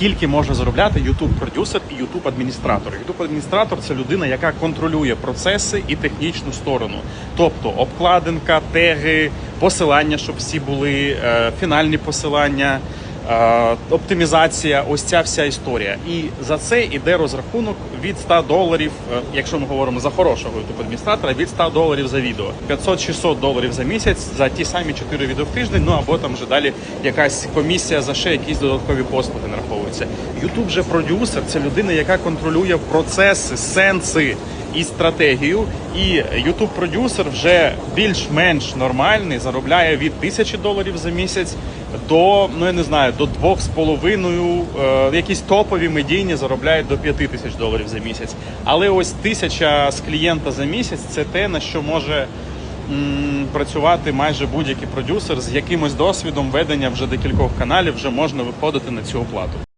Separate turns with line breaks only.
скільки може заробляти youtube продюсер і youtube адміністратор. youtube адміністратор це людина, яка контролює процеси і технічну сторону, тобто обкладинка, теги, посилання, щоб всі були, е, фінальні посилання. Е, Оптимізація, ось ця вся історія. І за це йде розрахунок від 100 доларів, е, якщо ми говоримо за хорошого youtube адміністратора, від 100 доларів за відео, 500-600 доларів за місяць за ті самі 4 відео в тиждень. Ну або там вже далі якась комісія за ще якісь додаткові послуги нараховується. youtube же продюсер це людина, яка контролює процеси, сенси і стратегію. І youtube продюсер вже більш-менш нормальний, заробляє від 1000 доларів за місяць до ну я не знаю до двох з половиною. Е, якісь топові медійні заробляють до 5 тисяч доларів за місяць. Але ось тисяча з клієнта за місяць це те на що може. Працювати майже будь-який продюсер з якимось досвідом ведення вже декількох каналів вже можна виходити на цю оплату.